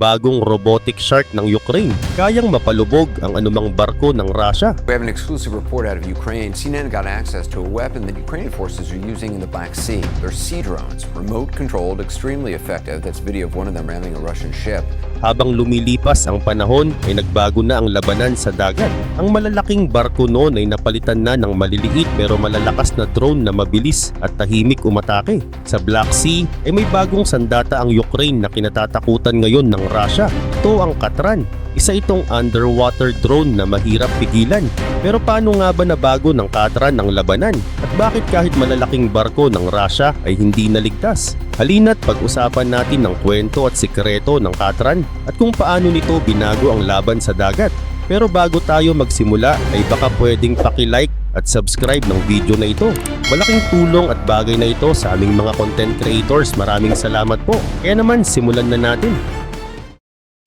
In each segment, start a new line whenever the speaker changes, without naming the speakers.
bagong robotic shark ng Ukraine. Kayang mapalubog ang anumang barko ng Russia.
We have an exclusive report out of Ukraine. CNN got access to a weapon that Ukrainian forces are using in the Black Sea. They're sea drones, remote controlled, extremely effective. That's video of one of them ramming a Russian ship.
Habang lumilipas ang panahon ay nagbago na ang labanan sa dagat. Ang malalaking barko noon ay napalitan na ng maliliit pero malalakas na drone na mabilis at tahimik umatake. Sa Black Sea ay may bagong sandata ang Ukraine na kinatatakutan ngayon ng Russia. Ito ang Katran. Isa itong underwater drone na mahirap pigilan. Pero paano nga ba nabago ng Katran ang labanan? At bakit kahit malalaking barko ng Russia ay hindi naligtas? Halina't pag-usapan natin ng kwento at sikreto ng Katran at kung paano nito binago ang laban sa dagat. Pero bago tayo magsimula ay baka pwedeng paki-like at subscribe ng video na ito. Malaking tulong at bagay na ito sa aming mga content creators. Maraming salamat po. Kaya naman simulan na natin.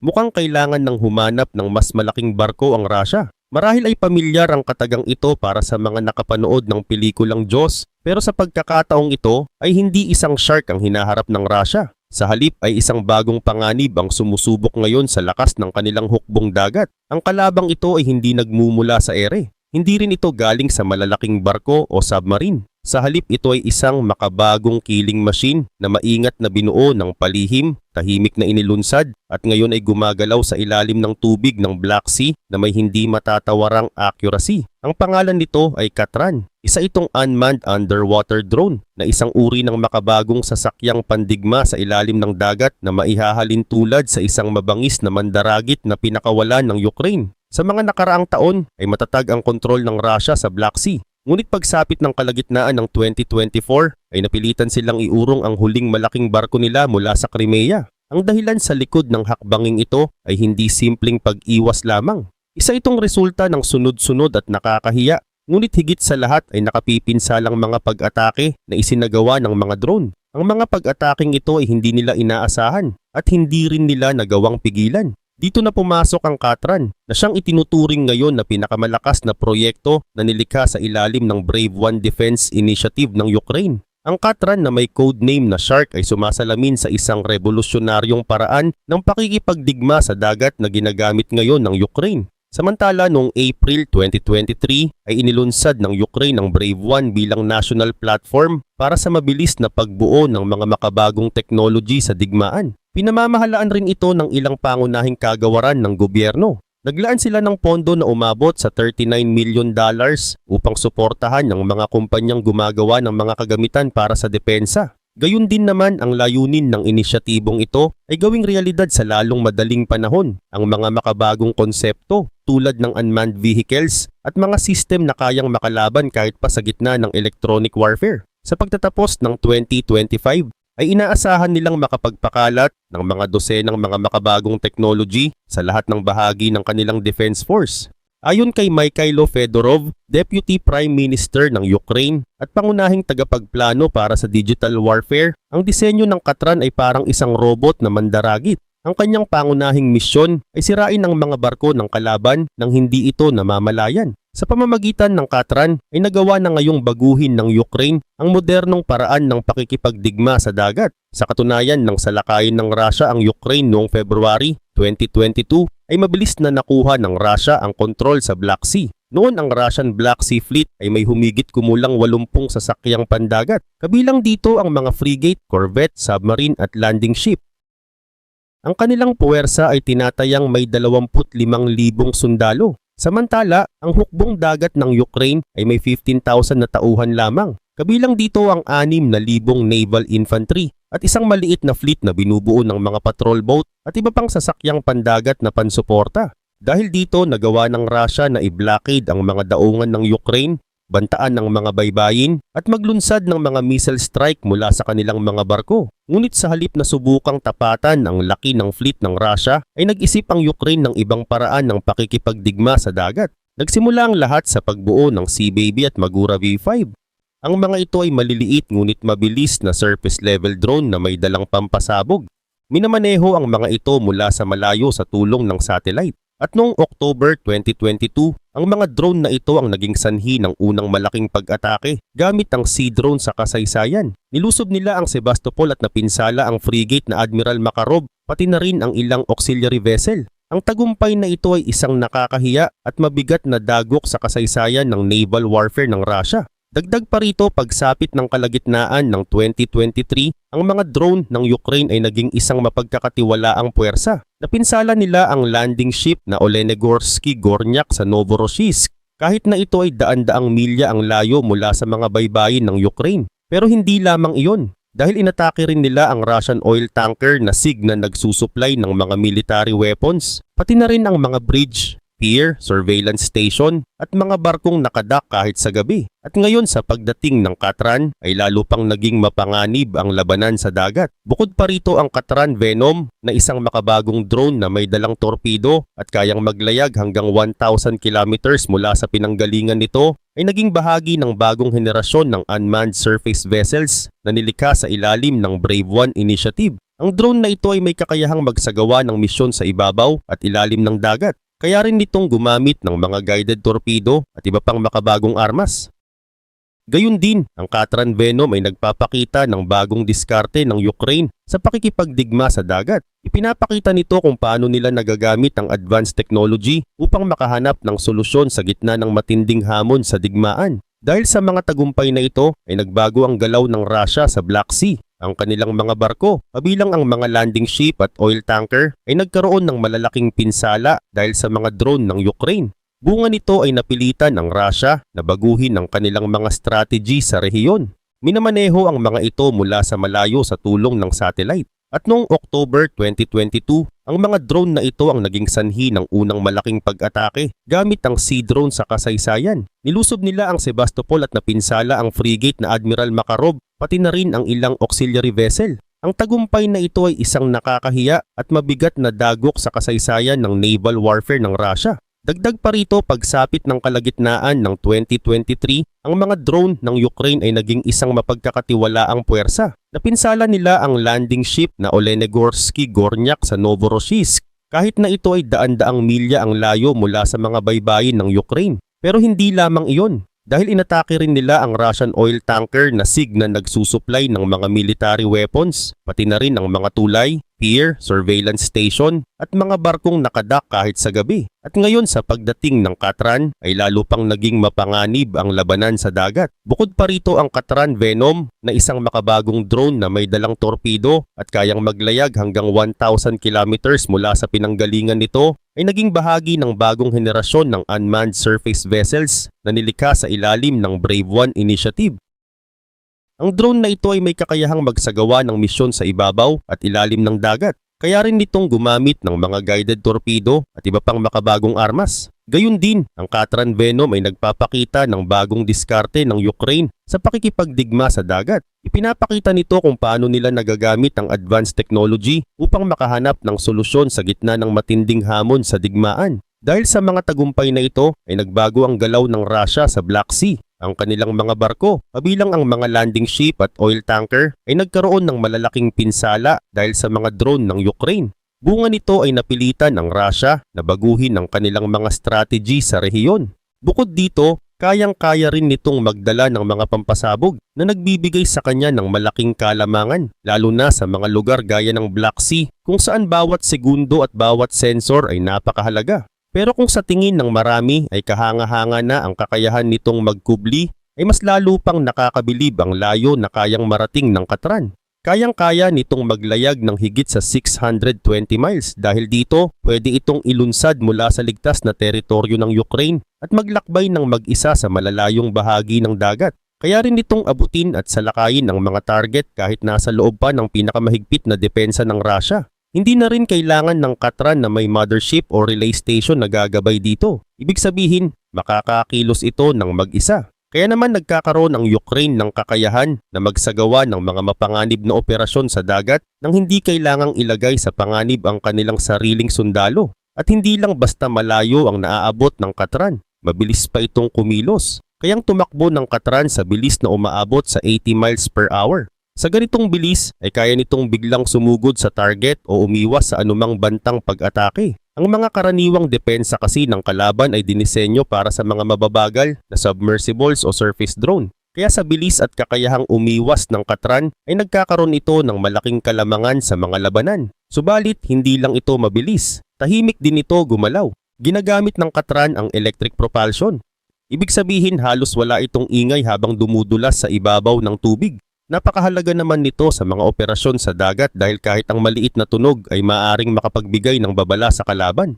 Mukhang kailangan ng humanap ng mas malaking barko ang Russia. Marahil ay pamilyar ang katagang ito para sa mga nakapanood ng pelikulang Jaws, pero sa pagkakataong ito ay hindi isang shark ang hinaharap ng Russia. Sa halip ay isang bagong panganib ang sumusubok ngayon sa lakas ng kanilang hukbong dagat. Ang kalabang ito ay hindi nagmumula sa ere. Hindi rin ito galing sa malalaking barko o submarine. Sa halip ito ay isang makabagong killing machine na maingat na binuo ng palihim, tahimik na inilunsad at ngayon ay gumagalaw sa ilalim ng tubig ng Black Sea na may hindi matatawarang accuracy. Ang pangalan nito ay Katran. Isa itong unmanned underwater drone na isang uri ng makabagong sasakyang pandigma sa ilalim ng dagat na maihahalin tulad sa isang mabangis na mandaragit na pinakawalan ng Ukraine. Sa mga nakaraang taon ay matatag ang kontrol ng Russia sa Black Sea Ngunit pagsapit ng kalagitnaan ng 2024 ay napilitan silang iurong ang huling malaking barko nila mula sa Crimea. Ang dahilan sa likod ng hakbanging ito ay hindi simpleng pag-iwas lamang. Isa itong resulta ng sunod-sunod at nakakahiya. Ngunit higit sa lahat ay nakapipinsalang mga pag-atake na isinagawa ng mga drone. Ang mga pag-ataking ito ay hindi nila inaasahan at hindi rin nila nagawang pigilan. Dito na pumasok ang Katran na siyang itinuturing ngayon na pinakamalakas na proyekto na nilikha sa ilalim ng Brave One Defense Initiative ng Ukraine. Ang Katran na may codename na Shark ay sumasalamin sa isang revolusyonaryong paraan ng pakikipagdigma sa dagat na ginagamit ngayon ng Ukraine. Samantala noong April 2023 ay inilunsad ng Ukraine ang Brave One bilang national platform para sa mabilis na pagbuo ng mga makabagong technology sa digmaan. Pinamamahalaan rin ito ng ilang pangunahing kagawaran ng gobyerno. Naglaan sila ng pondo na umabot sa 39 million dollars upang suportahan ang mga kumpanyang gumagawa ng mga kagamitan para sa depensa. Gayun din naman ang layunin ng inisyatibong ito ay gawing realidad sa lalong madaling panahon ang mga makabagong konsepto tulad ng unmanned vehicles at mga system na kayang makalaban kahit pa sa gitna ng electronic warfare. Sa pagtatapos ng 2025 ay inaasahan nilang makapagpakalat ng mga dosenang mga makabagong technology sa lahat ng bahagi ng kanilang defense force. Ayon kay Mikhailo Fedorov, Deputy Prime Minister ng Ukraine at pangunahing tagapagplano para sa digital warfare, ang disenyo ng Katran ay parang isang robot na mandaragit. Ang kanyang pangunahing misyon ay sirain ang mga barko ng kalaban nang hindi ito namamalayan. Sa pamamagitan ng Katran ay nagawa na ngayong baguhin ng Ukraine ang modernong paraan ng pakikipagdigma sa dagat. Sa katunayan ng salakayin ng Russia ang Ukraine noong February 2022 ay mabilis na nakuha ng Russia ang kontrol sa Black Sea. Noon ang Russian Black Sea Fleet ay may humigit kumulang 80 sasakyang pandagat. Kabilang dito ang mga frigate, corvette, submarine at landing ship. Ang kanilang puwersa ay tinatayang may 25,000 sundalo Samantala, ang hukbong dagat ng Ukraine ay may 15,000 na tauhan lamang. Kabilang dito ang 6,000 naval infantry at isang maliit na fleet na binubuo ng mga patrol boat at iba pang sasakyang pandagat na pansuporta. Dahil dito nagawa ng Russia na i-blockade ang mga daungan ng Ukraine bantaan ng mga baybayin at maglunsad ng mga missile strike mula sa kanilang mga barko. Ngunit sa halip na subukang tapatan ang laki ng fleet ng Russia ay nag-isip ang Ukraine ng ibang paraan ng pakikipagdigma sa dagat. Nagsimula ang lahat sa pagbuo ng Sea Baby at Magura V5. Ang mga ito ay maliliit ngunit mabilis na surface level drone na may dalang pampasabog. Minamaneho ang mga ito mula sa malayo sa tulong ng satellite. At noong October 2022, ang mga drone na ito ang naging sanhi ng unang malaking pag-atake gamit ang Sea drone sa kasaysayan. Nilusob nila ang Sebastopol at napinsala ang frigate na Admiral Makarov pati na rin ang ilang auxiliary vessel. Ang tagumpay na ito ay isang nakakahiya at mabigat na dagok sa kasaysayan ng naval warfare ng Russia. Dagdag pa rito pagsapit ng kalagitnaan ng 2023, ang mga drone ng Ukraine ay naging isang mapagkakatiwalaang puwersa. Napinsala nila ang landing ship na Olenegorski Gornyak sa Novorossiysk kahit na ito ay daan-daang milya ang layo mula sa mga baybayin ng Ukraine. Pero hindi lamang iyon. Dahil inatake rin nila ang Russian oil tanker na SIG na nagsusupply ng mga military weapons, pati na rin ang mga bridge, pier, surveillance station at mga barkong nakadak kahit sa gabi. At ngayon sa pagdating ng Katran ay lalo pang naging mapanganib ang labanan sa dagat. Bukod pa rito ang Katran Venom na isang makabagong drone na may dalang torpedo at kayang maglayag hanggang 1,000 kilometers mula sa pinanggalingan nito ay naging bahagi ng bagong henerasyon ng unmanned surface vessels na nilikha sa ilalim ng Brave One Initiative. Ang drone na ito ay may kakayahang magsagawa ng misyon sa ibabaw at ilalim ng dagat. Kaya rin nitong gumamit ng mga guided torpedo at iba pang makabagong armas. Gayun din, ang Katran Venom ay nagpapakita ng bagong diskarte ng Ukraine sa pakikipagdigma sa dagat. Ipinapakita nito kung paano nila nagagamit ang advanced technology upang makahanap ng solusyon sa gitna ng matinding hamon sa digmaan. Dahil sa mga tagumpay na ito ay nagbago ang galaw ng Russia sa Black Sea. Ang kanilang mga barko, kabilang ang mga landing ship at oil tanker ay nagkaroon ng malalaking pinsala dahil sa mga drone ng Ukraine. Bunga nito ay napilitan ng Russia na baguhin ang kanilang mga strategy sa rehiyon. Minamaneho ang mga ito mula sa malayo sa tulong ng satellite. At noong October 2022, ang mga drone na ito ang naging sanhi ng unang malaking pag-atake gamit ang Sea drone sa kasaysayan. Nilusob nila ang Sebastopol at napinsala ang frigate na Admiral Makarov pati na rin ang ilang auxiliary vessel. Ang tagumpay na ito ay isang nakakahiya at mabigat na dagok sa kasaysayan ng naval warfare ng Russia. Dagdag pa rito pagsapit ng kalagitnaan ng 2023, ang mga drone ng Ukraine ay naging isang mapagkakatiwalaang puwersa. Napinsala nila ang landing ship na Olenegorski Gornyak sa Novorossiysk kahit na ito ay daan-daang milya ang layo mula sa mga baybayin ng Ukraine. Pero hindi lamang iyon. Dahil inatake rin nila ang Russian oil tanker na SIG na nagsusupply ng mga military weapons, pati na rin ang mga tulay, pier, surveillance station at mga barkong nakadak kahit sa gabi. At ngayon sa pagdating ng Katran ay lalo pang naging mapanganib ang labanan sa dagat. Bukod pa rito ang Katran Venom na isang makabagong drone na may dalang torpedo at kayang maglayag hanggang 1,000 kilometers mula sa pinanggalingan nito ay naging bahagi ng bagong henerasyon ng unmanned surface vessels na nilikha sa ilalim ng Brave One Initiative. Ang drone na ito ay may kakayahang magsagawa ng misyon sa ibabaw at ilalim ng dagat. Kaya rin nitong gumamit ng mga guided torpedo at iba pang makabagong armas. Gayun din, ang Katran Venom ay nagpapakita ng bagong diskarte ng Ukraine sa pakikipagdigma sa dagat. Ipinapakita nito kung paano nila nagagamit ang advanced technology upang makahanap ng solusyon sa gitna ng matinding hamon sa digmaan. Dahil sa mga tagumpay na ito ay nagbago ang galaw ng Russia sa Black Sea. Ang kanilang mga barko, kabilang ang mga landing ship at oil tanker ay nagkaroon ng malalaking pinsala dahil sa mga drone ng Ukraine. Bunga nito ay napilitan ng Russia na baguhin ang kanilang mga strategy sa rehiyon. Bukod dito, kayang-kaya rin nitong magdala ng mga pampasabog na nagbibigay sa kanya ng malaking kalamangan, lalo na sa mga lugar gaya ng Black Sea kung saan bawat segundo at bawat sensor ay napakahalaga. Pero kung sa tingin ng marami ay kahanga-hanga na ang kakayahan nitong magkubli, ay mas lalo pang nakakabilib ang layo na kayang marating ng katran. Kayang-kaya nitong maglayag ng higit sa 620 miles dahil dito pwede itong ilunsad mula sa ligtas na teritoryo ng Ukraine at maglakbay ng mag-isa sa malalayong bahagi ng dagat. Kaya rin itong abutin at salakayin ang mga target kahit nasa loob pa ng pinakamahigpit na depensa ng Russia. Hindi na rin kailangan ng katran na may mothership o relay station na gagabay dito. Ibig sabihin, makakakilos ito ng mag-isa. Kaya naman nagkakaroon ang Ukraine ng kakayahan na magsagawa ng mga mapanganib na operasyon sa dagat nang hindi kailangang ilagay sa panganib ang kanilang sariling sundalo. At hindi lang basta malayo ang naaabot ng katran, mabilis pa itong kumilos. Kayang tumakbo ng katran sa bilis na umaabot sa 80 miles per hour. Sa ganitong bilis ay kaya nitong biglang sumugod sa target o umiwas sa anumang bantang pag-atake. Ang mga karaniwang depensa kasi ng kalaban ay dinisenyo para sa mga mababagal na submersibles o surface drone. Kaya sa bilis at kakayahang umiwas ng katran ay nagkakaroon ito ng malaking kalamangan sa mga labanan. Subalit hindi lang ito mabilis, tahimik din ito gumalaw. Ginagamit ng katran ang electric propulsion. Ibig sabihin halos wala itong ingay habang dumudulas sa ibabaw ng tubig. Napakahalaga naman nito sa mga operasyon sa dagat dahil kahit ang maliit na tunog ay maaring makapagbigay ng babala sa kalaban.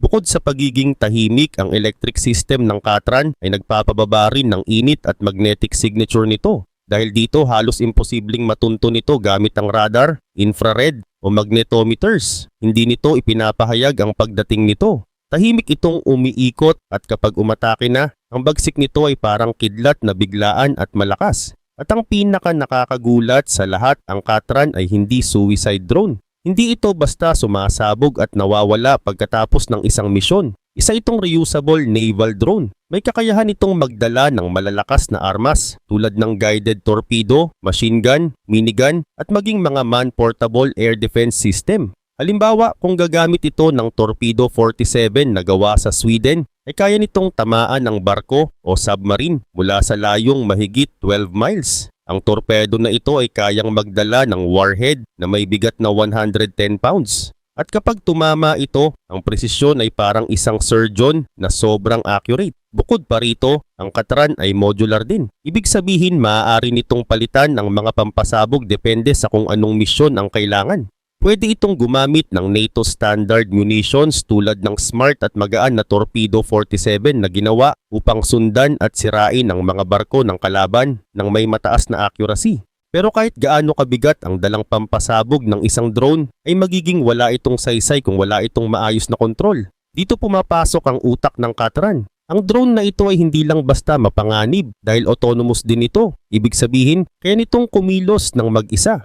Bukod sa pagiging tahimik, ang electric system ng Katran ay nagpapababa rin ng init at magnetic signature nito. Dahil dito halos imposibleng matunto nito gamit ang radar, infrared o magnetometers. Hindi nito ipinapahayag ang pagdating nito. Tahimik itong umiikot at kapag umatake na, ang bagsik nito ay parang kidlat na biglaan at malakas. At ang pinaka nakakagulat sa lahat, ang Katran ay hindi suicide drone. Hindi ito basta sumasabog at nawawala pagkatapos ng isang misyon. Isa itong reusable naval drone. May kakayahan itong magdala ng malalakas na armas tulad ng guided torpedo, machine gun, minigun at maging mga man-portable air defense system. Halimbawa, kung gagamit ito ng Torpedo 47 na gawa sa Sweden, ay kaya nitong tamaan ang barko o submarine mula sa layong mahigit 12 miles. Ang torpedo na ito ay kayang magdala ng warhead na may bigat na 110 pounds. At kapag tumama ito, ang presisyon ay parang isang surgeon na sobrang accurate. Bukod pa rito, ang katran ay modular din. Ibig sabihin maaari nitong palitan ng mga pampasabog depende sa kung anong misyon ang kailangan. Pwede itong gumamit ng NATO standard munitions tulad ng smart at magaan na Torpedo 47 na ginawa upang sundan at sirain ang mga barko ng kalaban ng may mataas na accuracy. Pero kahit gaano kabigat ang dalang pampasabog ng isang drone ay magiging wala itong saysay kung wala itong maayos na kontrol. Dito pumapasok ang utak ng Katran. Ang drone na ito ay hindi lang basta mapanganib dahil autonomous din ito. Ibig sabihin, kaya nitong kumilos ng mag-isa.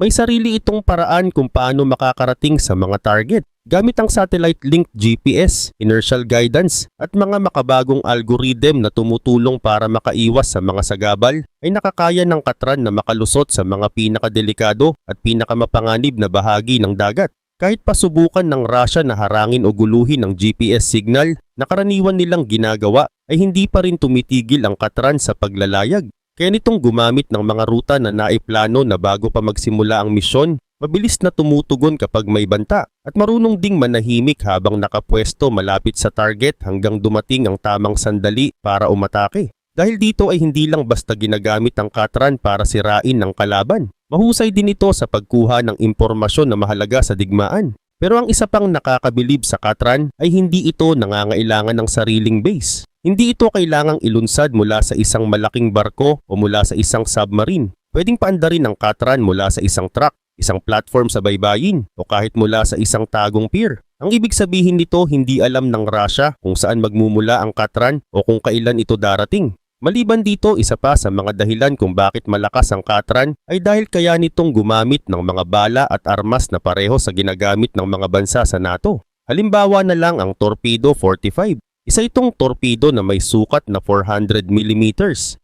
May sarili itong paraan kung paano makakarating sa mga target gamit ang satellite link GPS, inertial guidance at mga makabagong algorithm na tumutulong para makaiwas sa mga sagabal ay nakakaya ng katran na makalusot sa mga pinakadelikado at pinakamapanganib na bahagi ng dagat. Kahit pasubukan ng Russia na harangin o guluhin ang GPS signal na karaniwan nilang ginagawa ay hindi pa rin tumitigil ang katran sa paglalayag. Kaya nitong gumamit ng mga ruta na naiplano na bago pa magsimula ang misyon, mabilis na tumutugon kapag may banta at marunong ding manahimik habang nakapwesto malapit sa target hanggang dumating ang tamang sandali para umatake. Dahil dito ay hindi lang basta ginagamit ang katran para sirain ng kalaban. Mahusay din ito sa pagkuha ng impormasyon na mahalaga sa digmaan. Pero ang isa pang nakakabilib sa katran ay hindi ito nangangailangan ng sariling base. Hindi ito kailangang ilunsad mula sa isang malaking barko o mula sa isang submarine. Pwedeng paandarin ang katran mula sa isang truck, isang platform sa baybayin o kahit mula sa isang tagong pier. Ang ibig sabihin nito hindi alam ng Russia kung saan magmumula ang katran o kung kailan ito darating. Maliban dito, isa pa sa mga dahilan kung bakit malakas ang katran ay dahil kaya nitong gumamit ng mga bala at armas na pareho sa ginagamit ng mga bansa sa NATO. Halimbawa na lang ang Torpedo 45. Isa itong torpedo na may sukat na 400 mm.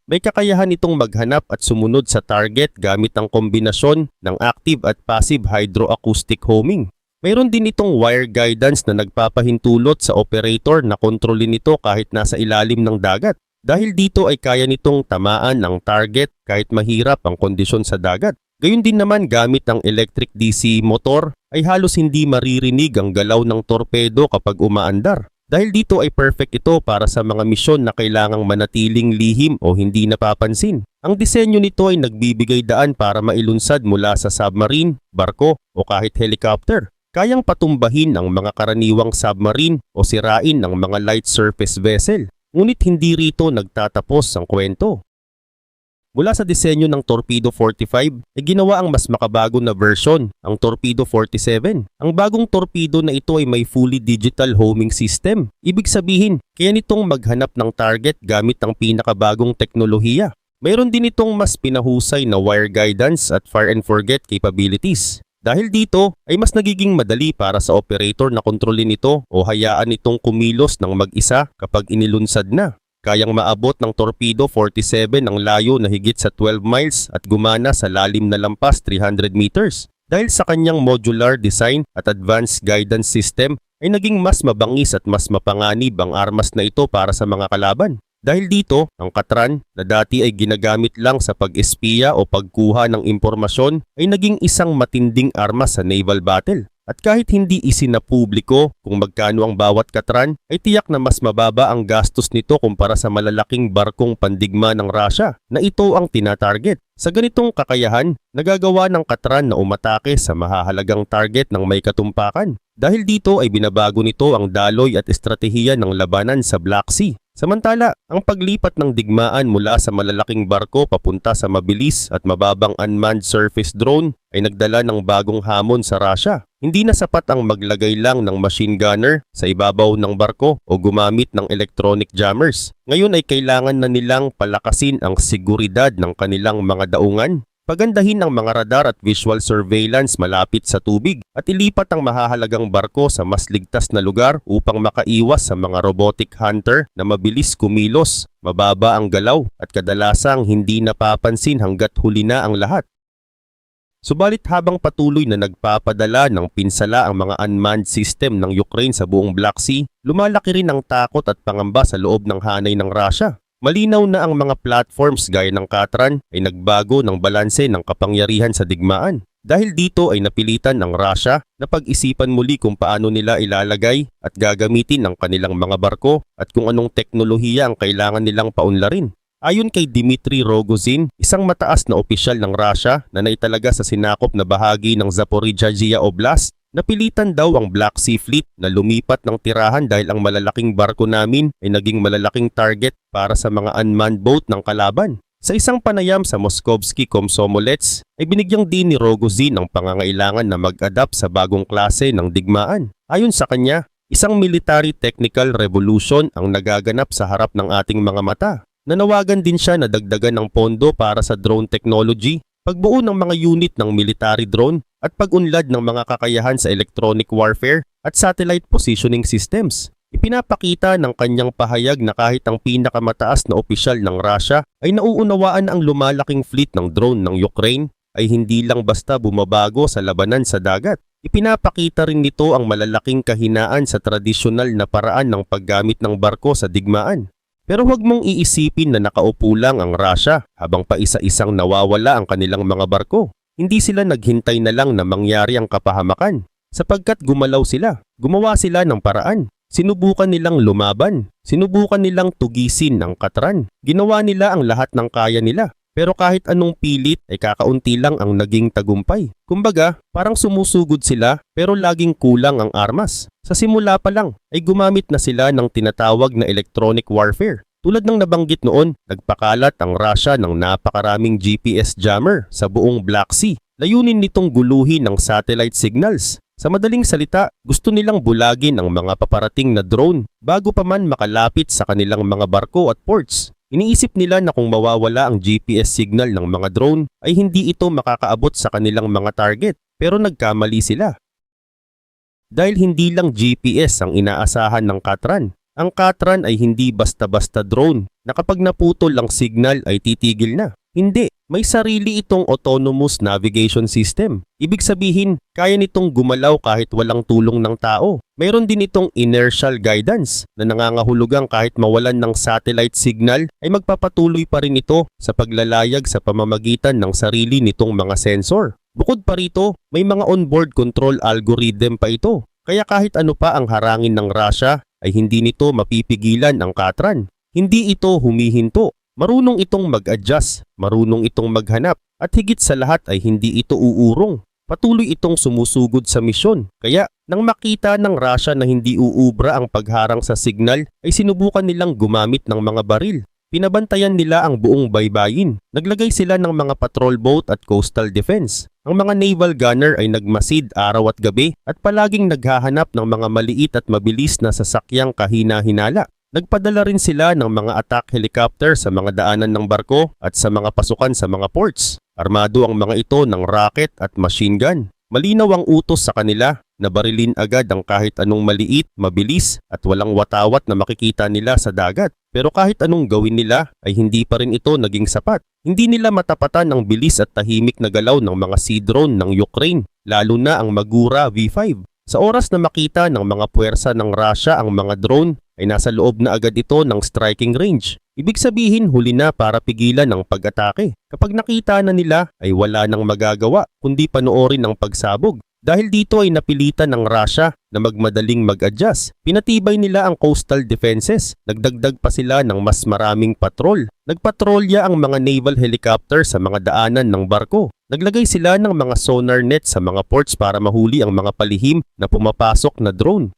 May kakayahan itong maghanap at sumunod sa target gamit ang kombinasyon ng active at passive hydroacoustic homing. Mayroon din itong wire guidance na nagpapahintulot sa operator na kontrolin ito kahit nasa ilalim ng dagat. Dahil dito ay kaya nitong tamaan ang target kahit mahirap ang kondisyon sa dagat. Gayun din naman gamit ang electric DC motor ay halos hindi maririnig ang galaw ng torpedo kapag umaandar. Dahil dito ay perfect ito para sa mga misyon na kailangang manatiling lihim o hindi napapansin. Ang disenyo nito ay nagbibigay daan para mailunsad mula sa submarine, barko o kahit helicopter. Kayang patumbahin ang mga karaniwang submarine o sirain ang mga light surface vessel. Ngunit hindi rito nagtatapos ang kwento. Mula sa disenyo ng Torpedo 45 ay ginawa ang mas makabago na version, ang Torpedo 47. Ang bagong torpedo na ito ay may fully digital homing system. Ibig sabihin, kaya nitong maghanap ng target gamit ang pinakabagong teknolohiya. Mayroon din itong mas pinahusay na wire guidance at fire and forget capabilities. Dahil dito ay mas nagiging madali para sa operator na kontrolin ito o hayaan itong kumilos ng mag-isa kapag inilunsad na. Kayang maabot ng Torpedo 47 ang layo na higit sa 12 miles at gumana sa lalim na lampas 300 meters. Dahil sa kanyang modular design at advanced guidance system ay naging mas mabangis at mas mapanganib ang armas na ito para sa mga kalaban. Dahil dito, ang katran na dati ay ginagamit lang sa pag-espiya o pagkuha ng impormasyon ay naging isang matinding armas sa naval battle. At kahit hindi isinapubliko kung magkano ang bawat katran, ay tiyak na mas mababa ang gastos nito kumpara sa malalaking barkong pandigma ng Russia na ito ang tinatarget. Sa ganitong kakayahan, nagagawa ng katran na umatake sa mahahalagang target ng may katumpakan. Dahil dito ay binabago nito ang daloy at estratehiya ng labanan sa Black Sea. Samantala, ang paglipat ng digmaan mula sa malalaking barko papunta sa mabilis at mababang unmanned surface drone ay nagdala ng bagong hamon sa Russia. Hindi na sapat ang maglagay lang ng machine gunner sa ibabaw ng barko o gumamit ng electronic jammers. Ngayon ay kailangan na nilang palakasin ang seguridad ng kanilang mga daungan Pagandahin ang mga radar at visual surveillance malapit sa tubig at ilipat ang mahahalagang barko sa mas ligtas na lugar upang makaiwas sa mga robotic hunter na mabilis kumilos, mababa ang galaw at kadalasang hindi napapansin hanggat huli na ang lahat. Subalit habang patuloy na nagpapadala ng pinsala ang mga unmanned system ng Ukraine sa buong Black Sea, lumalaki rin ang takot at pangamba sa loob ng hanay ng Russia. Malinaw na ang mga platforms gaya ng Katran ay nagbago ng balanse ng kapangyarihan sa digmaan. Dahil dito ay napilitan ng Russia na pag-isipan muli kung paano nila ilalagay at gagamitin ang kanilang mga barko at kung anong teknolohiya ang kailangan nilang paunlarin. Ayon kay Dmitry Rogozin, isang mataas na opisyal ng Russia na naitalaga sa sinakop na bahagi ng Zaporizhzhia Oblast, Napilitan daw ang Black Sea Fleet na lumipat ng tirahan dahil ang malalaking barko namin ay naging malalaking target para sa mga unmanned boat ng kalaban. Sa isang panayam sa Moskovsky Komsomolets ay binigyang din ni Rogozin ang pangangailangan na mag-adapt sa bagong klase ng digmaan. Ayon sa kanya, isang military technical revolution ang nagaganap sa harap ng ating mga mata. Nanawagan din siya na dagdagan ng pondo para sa drone technology, pagbuo ng mga unit ng military drone at pag-unlad ng mga kakayahan sa electronic warfare at satellite positioning systems. Ipinapakita ng kanyang pahayag na kahit ang pinakamataas na opisyal ng Russia ay nauunawaan ang lumalaking fleet ng drone ng Ukraine ay hindi lang basta bumabago sa labanan sa dagat. Ipinapakita rin nito ang malalaking kahinaan sa tradisyonal na paraan ng paggamit ng barko sa digmaan. Pero huwag mong iisipin na nakaupo lang ang Russia habang pa isa-isang nawawala ang kanilang mga barko. Hindi sila naghintay na lang na mangyari ang kapahamakan sapagkat gumalaw sila. Gumawa sila ng paraan. Sinubukan nilang lumaban. Sinubukan nilang tugisin ang katran. Ginawa nila ang lahat ng kaya nila. Pero kahit anong pilit ay kakaunti lang ang naging tagumpay. Kumbaga, parang sumusugod sila pero laging kulang ang armas. Sa simula pa lang ay gumamit na sila ng tinatawag na electronic warfare. Tulad ng nabanggit noon, nagpakalat ang Russia ng napakaraming GPS jammer sa buong Black Sea. Layunin nitong guluhin ng satellite signals. Sa madaling salita, gusto nilang bulagin ang mga paparating na drone bago pa man makalapit sa kanilang mga barko at ports. Iniisip nila na kung mawawala ang GPS signal ng mga drone ay hindi ito makakaabot sa kanilang mga target pero nagkamali sila. Dahil hindi lang GPS ang inaasahan ng Katran, ang Katran ay hindi basta-basta drone na kapag naputol ang signal ay titigil na. Hindi, may sarili itong autonomous navigation system. Ibig sabihin, kaya nitong gumalaw kahit walang tulong ng tao. Mayroon din itong inertial guidance na nangangahulugang kahit mawalan ng satellite signal ay magpapatuloy pa rin ito sa paglalayag sa pamamagitan ng sarili nitong mga sensor. Bukod pa rito, may mga onboard control algorithm pa ito. Kaya kahit ano pa ang harangin ng Russia ay hindi nito mapipigilan ang Katran. Hindi ito humihinto Marunong itong mag-adjust, marunong itong maghanap, at higit sa lahat ay hindi ito uurong. Patuloy itong sumusugod sa misyon. Kaya nang makita ng Russia na hindi uubra ang pagharang sa signal ay sinubukan nilang gumamit ng mga baril. Pinabantayan nila ang buong baybayin. Naglagay sila ng mga patrol boat at coastal defense. Ang mga naval gunner ay nagmasid araw at gabi at palaging naghahanap ng mga maliit at mabilis na sasakyang kahina-hinala. Nagpadala rin sila ng mga attack helicopter sa mga daanan ng barko at sa mga pasukan sa mga ports. Armado ang mga ito ng rocket at machine gun. Malinaw ang utos sa kanila na barilin agad ang kahit anong maliit, mabilis at walang watawat na makikita nila sa dagat. Pero kahit anong gawin nila ay hindi pa rin ito naging sapat. Hindi nila matapatan ang bilis at tahimik na galaw ng mga sea drone ng Ukraine. lalo na ang Magura V5. Sa oras na makita ng mga puwersa ng Russia ang mga drone ay nasa loob na agad ito ng striking range. Ibig sabihin huli na para pigilan ang pag-atake. Kapag nakita na nila ay wala nang magagawa kundi panoorin ang pagsabog. Dahil dito ay napilitan ng Russia na magmadaling mag-adjust. Pinatibay nila ang coastal defenses. Nagdagdag pa sila ng mas maraming patrol. Nagpatrolya ang mga naval helicopter sa mga daanan ng barko. Naglagay sila ng mga sonar net sa mga ports para mahuli ang mga palihim na pumapasok na drone.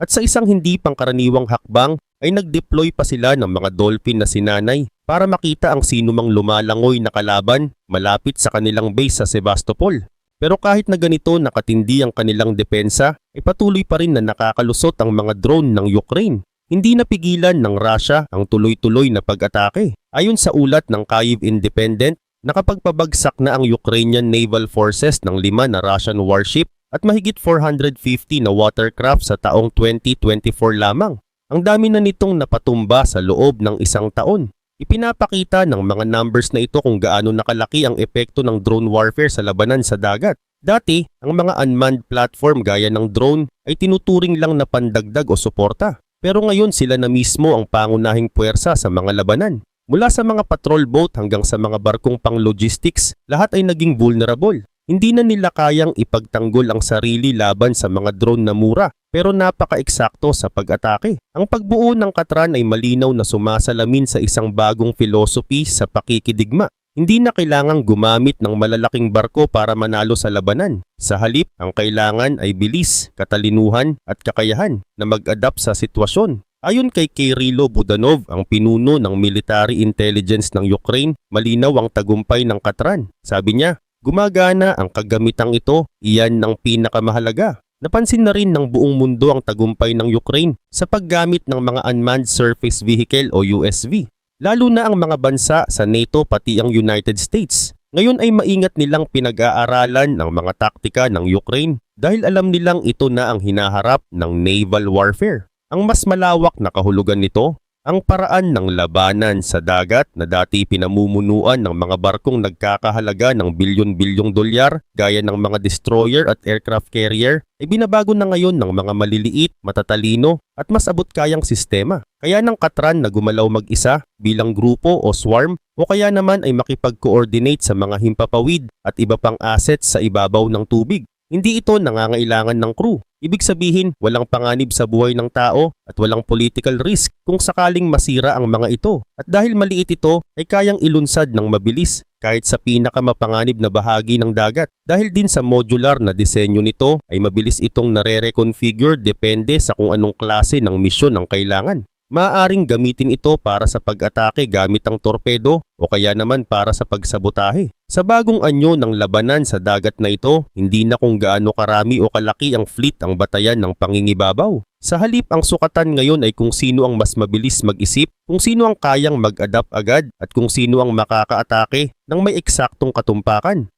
At sa isang hindi pangkaraniwang hakbang ay nag-deploy pa sila ng mga dolphin na sinanay para makita ang sinumang lumalangoy na kalaban malapit sa kanilang base sa Sebastopol. Pero kahit na ganito nakatindi ang kanilang depensa, ay patuloy pa rin na nakakalusot ang mga drone ng Ukraine. Hindi napigilan ng Russia ang tuloy-tuloy na pag-atake. Ayon sa ulat ng Kyiv Independent, nakapagpabagsak na ang Ukrainian naval forces ng lima na Russian warship at mahigit 450 na watercraft sa taong 2024 lamang. Ang dami na nitong napatumba sa loob ng isang taon. Ipinapakita ng mga numbers na ito kung gaano nakalaki ang epekto ng drone warfare sa labanan sa dagat. Dati, ang mga unmanned platform gaya ng drone ay tinuturing lang na pandagdag o suporta. Pero ngayon sila na mismo ang pangunahing puwersa sa mga labanan. Mula sa mga patrol boat hanggang sa mga barkong pang logistics, lahat ay naging vulnerable. Hindi na nila kayang ipagtanggol ang sarili laban sa mga drone na mura pero napaka-eksakto sa pag-atake. Ang pagbuo ng katran ay malinaw na sumasalamin sa isang bagong philosophy sa pakikidigma. Hindi na kailangang gumamit ng malalaking barko para manalo sa labanan. Sa halip, ang kailangan ay bilis, katalinuhan at kakayahan na mag-adapt sa sitwasyon. Ayon kay Kirilo Budanov, ang pinuno ng military intelligence ng Ukraine, malinaw ang tagumpay ng katran. Sabi niya, Gumagana ang kagamitang ito, iyan ang pinakamahalaga. Napansin na rin ng buong mundo ang tagumpay ng Ukraine sa paggamit ng mga Unmanned Surface Vehicle o USV. Lalo na ang mga bansa sa NATO pati ang United States. Ngayon ay maingat nilang pinag-aaralan ang mga taktika ng Ukraine dahil alam nilang ito na ang hinaharap ng naval warfare. Ang mas malawak na kahulugan nito ang paraan ng labanan sa dagat na dati pinamumunuan ng mga barkong nagkakahalaga ng bilyon-bilyong dolyar gaya ng mga destroyer at aircraft carrier ay binabago na ngayon ng mga maliliit, matatalino at mas abot kayang sistema. Kaya ng katran na gumalaw mag-isa bilang grupo o swarm o kaya naman ay makipag-coordinate sa mga himpapawid at iba pang assets sa ibabaw ng tubig. Hindi ito nangangailangan ng crew. Ibig sabihin, walang panganib sa buhay ng tao at walang political risk kung sakaling masira ang mga ito. At dahil maliit ito, ay kayang ilunsad ng mabilis kahit sa pinakamapanganib na bahagi ng dagat. Dahil din sa modular na disenyo nito, ay mabilis itong nare-reconfigure depende sa kung anong klase ng misyon ang kailangan. Maaaring gamitin ito para sa pag-atake gamit ang torpedo o kaya naman para sa pagsabotahe. Sa bagong anyo ng labanan sa dagat na ito, hindi na kung gaano karami o kalaki ang fleet ang batayan ng pangingibabaw. Sa halip ang sukatan ngayon ay kung sino ang mas mabilis mag-isip, kung sino ang kayang mag-adapt agad at kung sino ang makakaatake ng may eksaktong katumpakan.